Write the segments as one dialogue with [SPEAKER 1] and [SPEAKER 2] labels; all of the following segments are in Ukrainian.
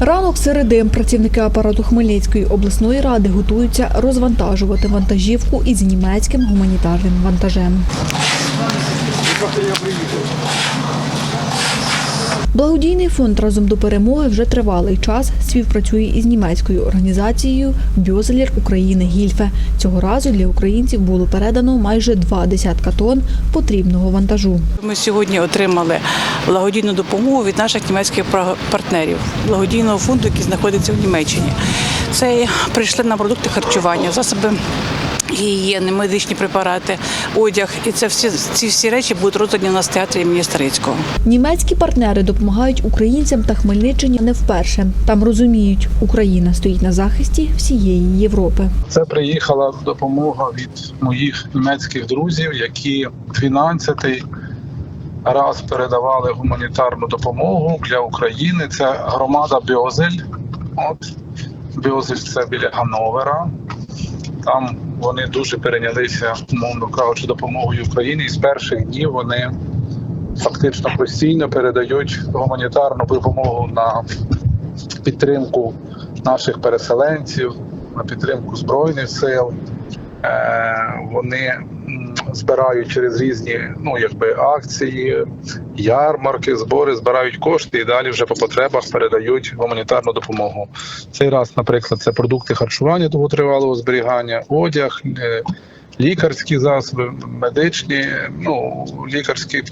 [SPEAKER 1] Ранок середи працівники апарату Хмельницької обласної ради готуються розвантажувати вантажівку із німецьким гуманітарним вантажем. Благодійний фонд разом до перемоги вже тривалий час співпрацює із німецькою організацією Бьозелір України Гільфе. Цього разу для українців було передано майже два десятка тонн потрібного вантажу.
[SPEAKER 2] Ми сьогодні отримали благодійну допомогу від наших німецьких партнерів благодійного фонду, який знаходиться в Німеччині. Це прийшли на продукти харчування, засоби. Гігієни, медичні препарати, одяг, і це всі ці всі речі будуть роздані у нас в театрі імені Старицького.
[SPEAKER 1] Німецькі партнери допомагають українцям та Хмельниччині не вперше. Там розуміють, Україна стоїть на захисті всієї Європи.
[SPEAKER 3] Це приїхала допомога від моїх німецьких друзів, які 12-й раз передавали гуманітарну допомогу для України. Це громада Бьозель. От Бьозель це біля Гановера. Там вони дуже перейнялися, умовно кажучи, допомогою Україні. І з перших днів вони фактично постійно передають гуманітарну допомогу на підтримку наших переселенців, на підтримку збройних сил. Е, Вони збирають через різні ну якби акції, ярмарки, збори, збирають кошти і далі вже по потребах передають гуманітарну допомогу. Цей раз, наприклад, це продукти харчування довготривалого зберігання, одяг, е, лікарські засоби, медичні, ну лікарські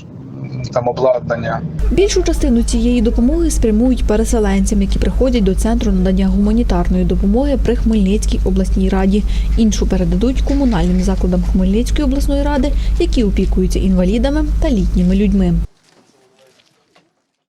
[SPEAKER 3] там обладнання.
[SPEAKER 1] Більшу частину цієї допомоги спрямують переселенцям, які приходять до центру надання гуманітарної допомоги при Хмельницькій обласній раді. Іншу передадуть комунальним закладам Хмельницької обласної ради, які опікуються інвалідами та літніми людьми.